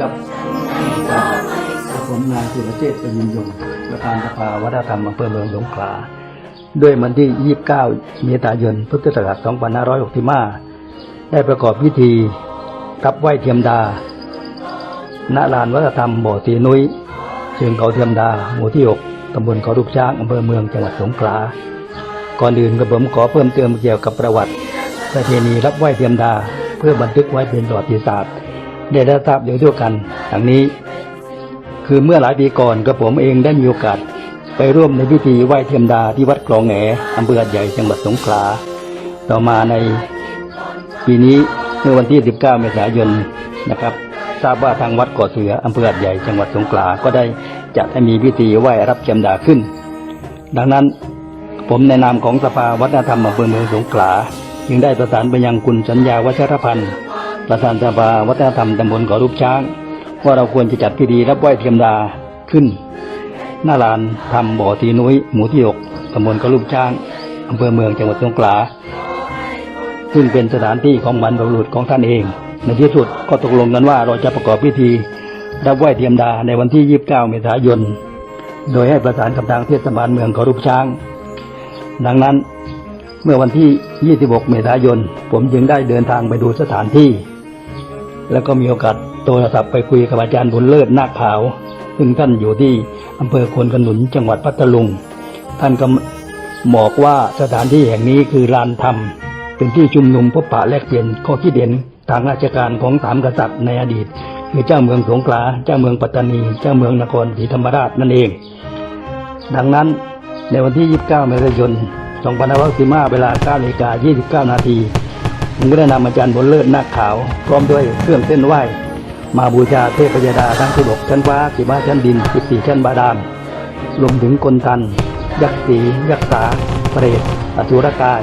นายสุรเจตน์ประยุนยงประธานสภาวัฒนธรรมอำเภอเมืองสงขลาด้วยวันที่ 29 เมษายน พุทธศักราช 2565 ได้ประกอบพิธีรับไหวเทียมดา ณ ลานวัฒนธรรมบ่อตีนุ้ย เชิงเขาเทียมดา หมู่ที่ 6 ตำบลเขาลูกช้าง อำเภอเมือง จังหวัดสงขลา ก่อนอื่นกระผมขอเพิ่มเติมเกี่ยวกับประวัติ ประเพณีรับไหวเทียมดา เพื่อบันทึกไว้เป็นประวัติศาสตร์ ได้รับทราบเดียวด้วยกันดังนี้ คือเมื่อหลายปีก่อนกระผมเองได้มีโอกาสไปร่วมในพิธีไหว้เทียมดาที่วัดคลองแหอำเภอใหญ่จังหวัดสงขลา ต่อมาในปีนี้เมื่อวันที่ 19 เมษายนนะครับ ทราบว่าทางวัดกาะเสืออำเภอใหญ่จังหวัดสงขลา ก็ได้จัดให้มีพิธีไหว้รับเทียมดาขึ้น ดังนั้นผมในนามของสภาวัฒนธรรมอำเภอเมืองสงขลา จึงได้ประสานไปยังคุณสัญญาวัชรพันธ์ ประธานสภาวัฒนธรรมตำบลเกรูปช้าง ว่าเราควรจะจัดพิธีรับไหว้เทียมดาขึ้น หน้าลานทำบ่อตีนุ้ยหมู่ที่หกตำบลเกรูปช้างอำเภอเมืองจังหวัดสงขลา ซึ่งเป็นสถานที่ของบรรพบุรุษของท่านเอง ในที่สุดก็ตกลงกันว่าเราจะประกอบพิธีรับไหว้เทียมดาในวันที่ 29 เมษายน โดยให้ประสานกับทางเทศบาลเมืองขารูปช้าง ดังนั้นเมื่อวันที่ 26 เมษายน ผมจึงได้เดินทางไปดูสถานที่ แล้วก็มีโอกาสโทรศัพท์ไปคุยกับอาจารย์บุญเลิศนาคขาว ซึ่งท่านอยู่ที่อำเภอควนขนุนจังหวัดพัทลุง ท่านก็บอกว่าสถานที่แห่งนี้คือลานธรรม เป็นที่ชุมนุมพบปะแลกเปลี่ยนข้อคิดเห็นทางราชการของสามกษัตริย์ในอดีต คือเจ้าเมืองสงขลา เจ้าเมืองปัตตานี เจ้าเมืองนครศรีธรรมราชนั่นเอง ดังนั้นในวันที่ 29 เมษายน 2515เวลา9นาฬิกา29 นาที ผมก็ได้นำอาจารย์บนเลิศนาคขาว พร้อมด้วยเครื่องเส้นไหว้ มาบูชาเทพยดาทั้ง16ชั้นฟ้า15ชั้นดิน14ชั้นบาดาลรวมถึงกลทัน ยักษ์สียักษ์สาเปรตอสุรกาย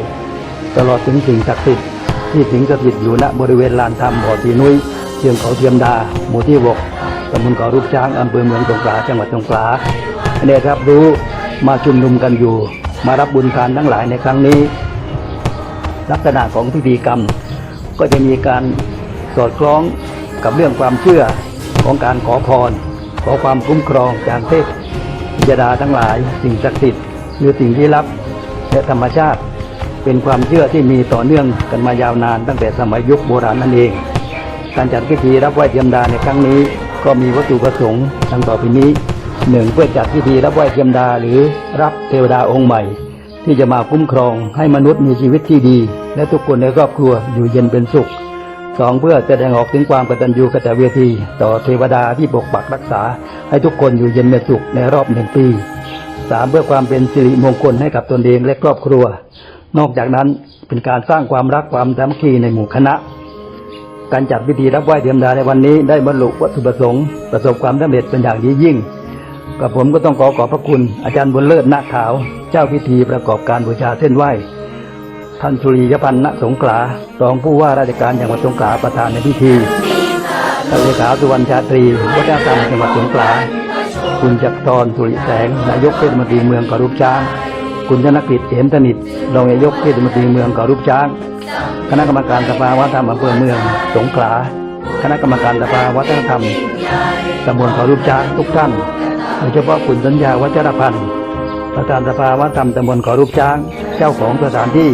ตลอดถึงสิ่งศักดิ์สิทธิ์ที่สิงสถิตอยู่ณบริเวณลานธรรมบ่อตีนุ้ยเชียงเขาเทียมดา หมู่ที่6ตำบลเการูปช้างอำเภอเมืองสงขลาจังหวัดสงขลาได้รับรู้มาชุมนุมกันอยู่ มารับบุญทานทั้งหลายในครั้งนี้ ลักษณะของพิธีกรรม ก็จะมีการสอดคล้องกับเรื่องความเชื่อของการขอพร ขอความคุ้มครองจากเทพยดาทั้งหลาย สิ่งศักดิ์สิทธิ์หรือสิ่งที่ลับและธรรมชาติ เป็นความเชื่อที่มีต่อเนื่องกันมายาวนาน ตั้งแต่สมัยยุคโบราณนั่นเอง การจัดพิธีรับไหว้เทียมดาในครั้งนี้ ก็มีวัตถุประสงค์ดังต่อไปนี้หนึ่งเพื่อจัดพิธีรับไหว้เทียมดาหรือรับเทวดาองค์ใหม่ ที่จะมาคุ้มครองให้มนุษย์มีชีวิตที่ดี และทุกคนในครอบครัวอยู่เย็นเป็นสุขสองเพื่อแสดงออกถึงความกตัญญูกตเวที ต่อเทวดาที่ปกปักรักษา ให้ทุกคนอยู่เย็นเป็นสุขในรอบหนึ่งปีสามเพื่อความเป็นสิริมงคลให้กับตนเองและครอบครัว นอกจากนั้นเป็นการสร้างความรักความสามัคคีในหมู่คณะ การจัดพิธีรับไหว้เทียมดาในวันนี้ได้บรรลุวัตถุประสงค์ประสบความสำเร็จเป็นอย่างยิ่ง กับผมก็ต้องขอขอบพระคุณ อาจารย์บุญเลิศนาคขาว เจ้าพิธีประกอบการบูชาเส้นไหว้ ท่านสุริยพันธ์ณสงขลารองผู้ว่าราชการจังหวัดสงขลาประธานในพิธีท่านเลขาสุวรรณชาตรีวัฒนธรรมจังหวัดสงขลาคุณจักรทรสุริแสงนายกเทศมนตรีเมืองกรุปช้าง คุณธนกฤษเห็นสนิทรองนายกเทศมนตรีเมืองกรุปช้าง คณะกรรมการสภาวัฒนธรรมอำเภอเมืองสงขลาคณะกรรมการสภาวัฒนธรรมตำบลเขารูปช้างทุกท่าน โดยเฉพาะคุณสัญญาวัชรพันธ์ประธานสภาวัฒนธรรมตำบลขารูปช้าง เจ้าของสถานที่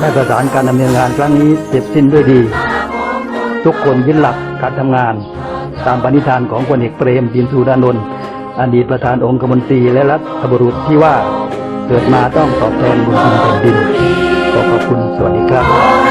ได้ประสานการดำเนินงานครั้งนี้เสร็จสิ้นด้วยดี ทุกคนยึดหลักการทำงาน ตามปณิธานของพลเอกเปรมตินสุรานนท์อดีตประธานองค์คมนตรีและรัฐบุรุษที่ว่าเกิดมาต้องตอบแทนบุญคุณแผ่นดินขอขอบคุณสวัสดีครับ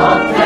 Okay.